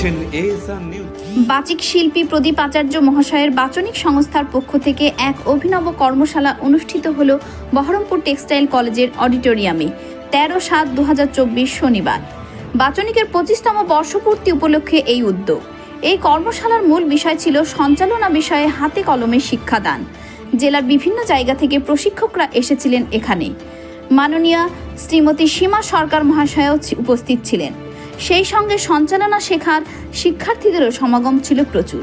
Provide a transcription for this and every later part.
দেখছেন বাচিক শিল্পী প্রদীপ আচার্য মহাশয়ের বাচনিক সংস্থার পক্ষ থেকে এক অভিনব কর্মশালা অনুষ্ঠিত হল বহরমপুর টেক্সটাইল কলেজের অডিটোরিয়ামে, তেরো সাত দু শনিবার। বাচনিকের পঁচিশতম বর্ষপূর্তি উপলক্ষে এই উদ্যোগ। এই কর্মশালার মূল বিষয় ছিল সঞ্চালনা বিষয়ে হাতে কলমে শিক্ষাদান। জেলার বিভিন্ন জায়গা থেকে প্রশিক্ষকরা এসেছিলেন এখানে। মাননীয়া শ্রীমতী সীমা সরকার মহাশয়ও উপস্থিত ছিলেন। সেই সঙ্গে সঞ্চালনা শেখার শিক্ষার্থীদেরও সমাগম ছিল প্রচুর।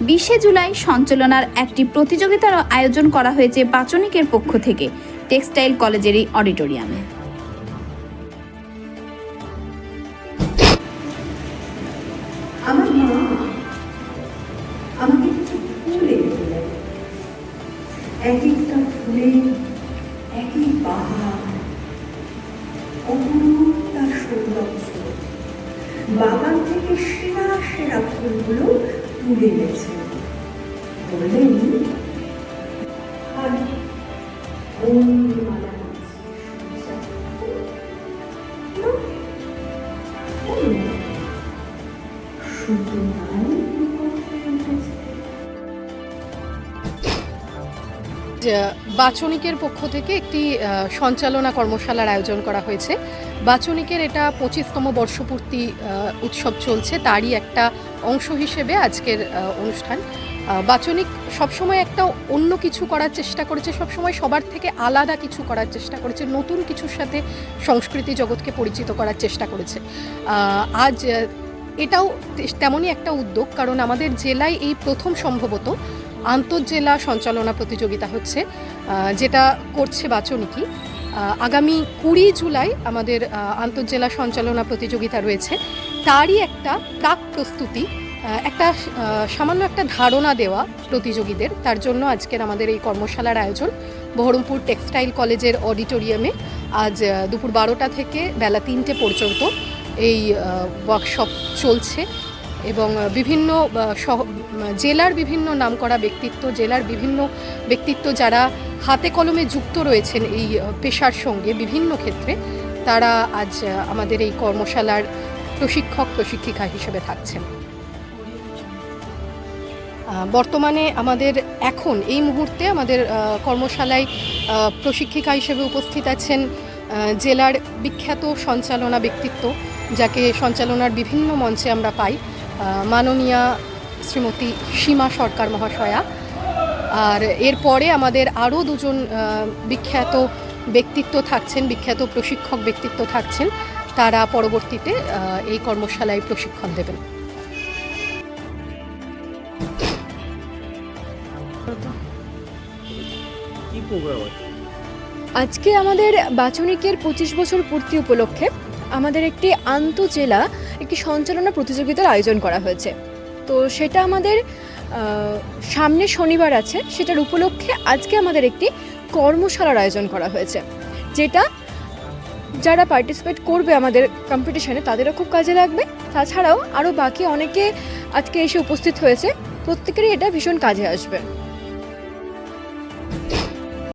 বিশে জুলাই সঞ্চালনার একটি প্রতিযোগিতারও আয়োজন করা হয়েছে বাচনিকের পক্ষ থেকে টেক্সটাইল কলেজের এই অডিটোরিয়ামে একটা ফুলে একই বাহার অপরূপ বাগান থেকে সেরা সেরা ফুলগুলো তুলে গেছেন বললেন শুধু নাই বাচনিকের পক্ষ থেকে একটি সঞ্চালনা কর্মশালার আয়োজন করা হয়েছে। বাচনিকের এটা পঁচিশতম বর্ষপূর্তি উৎসব চলছে, তারই একটা অংশ হিসেবে আজকের অনুষ্ঠান। বাচনিক সবসময় একটা অন্য কিছু করার চেষ্টা করেছে, সবসময় সবার থেকে আলাদা কিছু করার চেষ্টা করেছে, নতুন কিছুর সাথে সংস্কৃতি জগৎকে পরিচিত করার চেষ্টা করেছে। আজ, এটাও তেমনই একটা উদ্যোগ, কারণ আমাদের জেলায় এই প্রথম সম্ভবত আন্তঃজেলা সঞ্চালনা প্রতিযোগিতা হচ্ছে যেটা করছে বাচনিকি। আগামী কুড়ি জুলাই আমাদের আন্তঃজেলা সঞ্চালনা প্রতিযোগিতা রয়েছে। তারই একটা প্রাক প্রস্তুতি একটা সামান্য একটা ধারণা দেওয়া প্রতিযোগীদের। তার জন্য আজকের আমাদের এই কর্মশালার আয়োজন। বহরমপুর টেক্সটাইল কলেজের অডিটোরিয়ামে আজ দুপুর বারোটা থেকে বেলা তিনটে পর্যন্ত এই ওয়ার্কশপ চলছে। এবং বিভিন্ন জেলার বিভিন্ন নামকরা ব্যক্তিত্ব, জেলার বিভিন্ন ব্যক্তিত্ব যারা হাতে কলমে যুক্ত রয়েছেন এই পেশার সঙ্গে বিভিন্ন ক্ষেত্রে, তারা আজ আমাদের এই কর্মশালার প্রশিক্ষক, প্রশিক্ষিকা হিসেবে থাকছেন। বর্তমানে আমাদের এখন, এই মুহূর্তে আমাদের কর্মশালায় প্রশিক্ষিকা হিসেবে উপস্থিত আছেন জেলার বিখ্যাত সঞ্চালনা ব্যক্তিত্ব, যাকে সঞ্চালনার বিভিন্ন মঞ্চে আমরা পাই। মাননীয়া শ্রীমতী সীমা সরকার মহাশয়া। আর এরপরে আমাদের আরও দুজন বিখ্যাত ব্যক্তিত্ব থাকছেন বিখ্যাত প্রশিক্ষক ব্যক্তিত্ব থাকছেন তারা পরবর্তীতে এই কর্মশালায় প্রশিক্ষণ দেবেন। আজকে আমাদের বাচনিকের পঁচিশ বছর পূর্তি উপলক্ষে আমাদের একটি আন্তজেলা একটি সঞ্চালনা প্রতিযোগিতার আয়োজন করা হয়েছে। তো সেটা আমাদের সামনে শনিবার আছে, সেটার উপলক্ষে আজকে আমাদের একটি কর্মশালার আয়োজন করা হয়েছে। যেটা যারা পার্টিসিপেট করবে আমাদের কম্পিটিশনে তাদেরও খুব কাজে লাগবে। তাছাড়াও আরও বাকি অনেকে আজকে এসে উপস্থিত হয়েছে, প্রত্যেকেরই এটা ভীষণ কাজে আসবে।